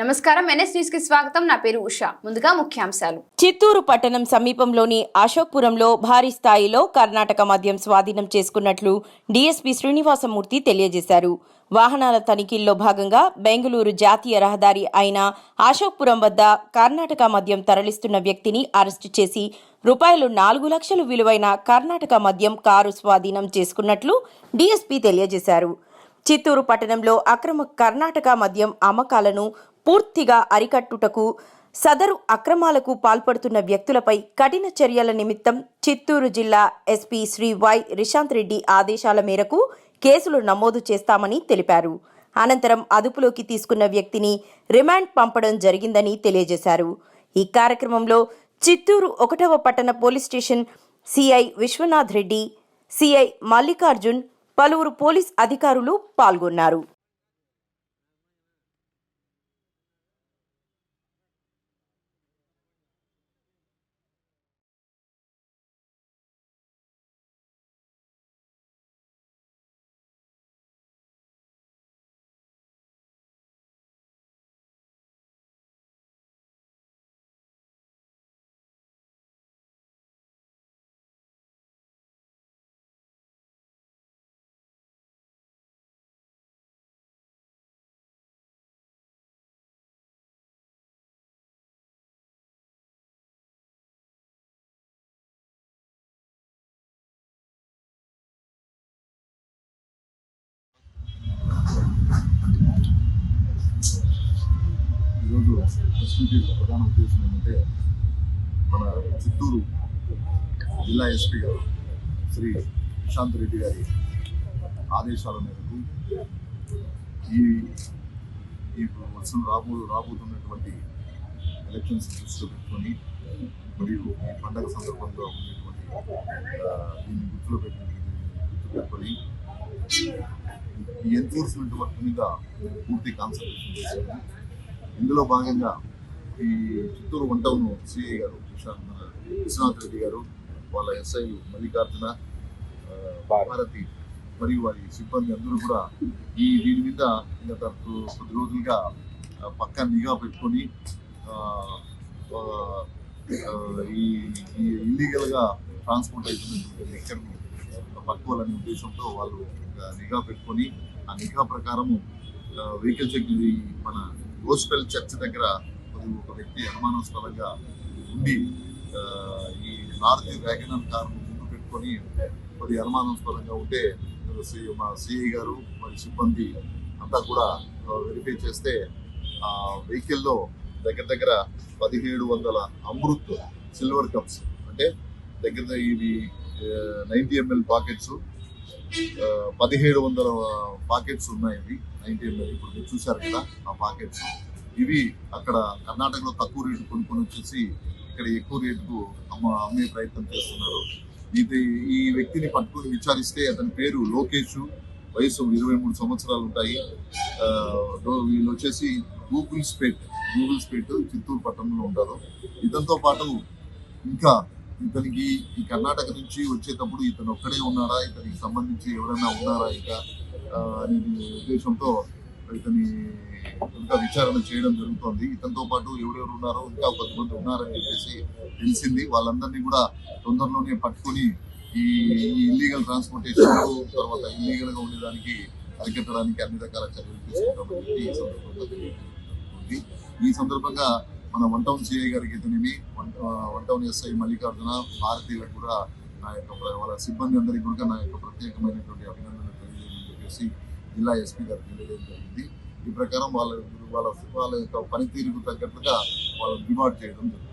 నమస్కారం ఎన్ఎస్ న్యూస్కి స్వాగతం. నా పేరు ఉషా. ముందుగా ముఖ్యాంశాలు. చిత్తూరు పట్టణం సమీపంలోని అశోక్పురంలో భారీ స్థాయిలో కర్ణాటక మద్యం స్వాధీనం చేసుకున్నట్లు డీఎస్పీ శ్రీనివాసమూర్తి తెలియజేశారు. వాహనాల తనిఖీల్లో భాగంగా బెంగళూరు జాతీయ రహదారి అయిన అశోక్పురం వద్ద కర్ణాటక మద్యం తరలిస్తున్న వ్యక్తిని అరెస్టు చేసి రూపాయలు నాలుగు లక్షలు విలువైన కర్ణాటక మద్యం కారు స్వాధీనం చేసుకున్నట్లు డీఎస్పీ తెలియజేశారు. చిత్తూరు పట్టణంలో అక్రమ కర్ణాటక మద్యం అమ్మకాలను పూర్తిగా అరికట్టుటకు సదరు అక్రమాలకు పాల్పడుతున్న వ్యక్తులపై కఠిన చర్యల నిమిత్తం చిత్తూరు జిల్లా ఎస్పీ శ్రీ వై రిశాంత్ రెడ్డి ఆదేశాల మేరకు కేసులు నమోదు చేస్తామని తెలిపారు. అనంతరం అదుపులోకి తీసుకున్న వ్యక్తిని రిమాండ్ పంపడం జరిగిందని తెలియజేశారు. ఈ కార్యక్రమంలో చిత్తూరు ఒకటవ పట్టణ police station CI Vishwanath Reddy CI Mallikarjun పలువురు పోలీస్ అధికారులు పాల్గొన్నారు. ఈరోజు యొక్క ప్రధాన ఉద్దేశం ఏంటంటే మన చిత్తూరు జిల్లా ఎస్పీ గారు శ్రీ ప్రశాంత్ రెడ్డి గారి ఆదేశాల మేరకు ఈ ఈ వర్షం రాబో రాబోతున్నటువంటి ఎలక్షన్స్ దృష్టిలో పెట్టుకొని మరియు ఈ పండగ సందర్భంగా ఉండేటువంటి దీన్ని గుర్తులో పెట్టి గుర్తు పెట్టుకొని ఈ ఎన్ఫోర్స్మెంట్ వర్క్ మీద పూర్తి కాన్సన్ట్రేషన్ చేశాము ఇందులో భాగంగా ఈ చిత్తూరు వన్ టౌన్ సిఐ గారు విశ్వనాథ్ రెడ్డి గారు వాళ్ళ ఎస్ఐ మల్లికార్జున భారతి మరియు వారి సిబ్బంది అందరూ కూడా ఈ దీని మీద గత కొద్ది రోజులుగా పక్క నిఘా పెట్టుకొని ఈ ఇల్లీగల్గా ట్రాన్స్పోర్ట్ అవుతున్నటువంటి లెక్కర్ని పట్టుకోవాలనే ఉద్దేశంతో వాళ్ళు నిఘా పెట్టుకొని ఆ నిఘా ప్రకారము వెహికల్ చెక్ మన గోస్పెల్ చర్చ్ దగ్గర ఒక వ్యక్తి అనుమానాస్పదంగా ఉండి ఈ మారుతి వ్యాగనర్ కారు ముందు పెట్టుకొని కొద్ది అనుమానాస్పదంగా ఉంటే మా సిఐ గారు మరి సిబ్బంది అంతా కూడా వెరిఫై చేస్తే ఆ వెహికల్లో దగ్గర దగ్గర పదిహేడు వందల అమృత్ సిల్వర్ కప్స్ అంటే దగ్గర దగ్గర ఇవి నైంటీ ఎంఎల్ పాకెట్స్ పదిహేడు వందల పాకెట్స్ ఉన్నాయి ఇవి. నైంటీ ఇప్పుడు మీరు చూశారు కదా ఆ పాకెట్స్. ఇవి అక్కడ కర్ణాటకలో తక్కువ రేటు కొనుక్కొని వచ్చేసి ఇక్కడ ఎక్కువ రేటుకు అమ్మ అమ్మే ప్రయత్నం చేస్తున్నారు. ఇది ఈ వ్యక్తిని పట్టుకొని విచారిస్తే అతని పేరు లోకేష్. వయసు ఇరవై మూడు సంవత్సరాలు ఉంటాయి. ఆ, వీళ్ళు వచ్చేసి గూగుల్ స్పేట్ గూగుల్ స్పేట్ చిత్తూరు పట్టణంలో ఉంటారు. ఇతనితో పాటు ఇంకా ఇతనికి ఈ కర్ణాటక నుంచి వచ్చేటప్పుడు ఇతను ఒక్కడే ఉన్నాడా? ఇతనికి సంబంధించి ఎవరైనా ఉన్నారా? ఇంకా అనే ఉద్దేశంతో ఇతని ఇంకా విచారణ చేయడం జరుగుతోంది. ఇతనితో పాటు ఎవరెవరు ఉన్నారో ఇంకా కొంతమంది ఉన్నారని చెప్పేసి తెలిసింది. వాళ్ళందరినీ కూడా తొందరలోనే పట్టుకొని ఈ ఇల్లీగల్ ట్రాన్స్పోర్టేషన్ తర్వాత ఇల్లీగల్గా ఉండేదానికి అరికట్టడానికి అన్ని రకాల చర్యలు తీసుకుంటామని ఈ సందర్భంగా ఈ సందర్భంగా మన వన్ టౌన్ సిఐ గారికి అయితేనేమి వన్ టౌన్ ఎస్ఐ మల్లికార్జున భారతీయులకు కూడా నా యొక్క వాళ్ళ సిబ్బంది అందరికీ కూడా నా యొక్క ప్రత్యేకమైనటువంటి అభినందనలు తెలియజేయమని చెప్పేసి జిల్లా ఎస్పీ గారు తెలియజేయడం జరిగింది. ఈ ప్రకారం వాళ్ళ వాళ్ళ వాళ్ళ యొక్క పనితీరుకు తగ్గట్టుగా వాళ్ళు డిమాండ్ చేయడం జరుగుతుంది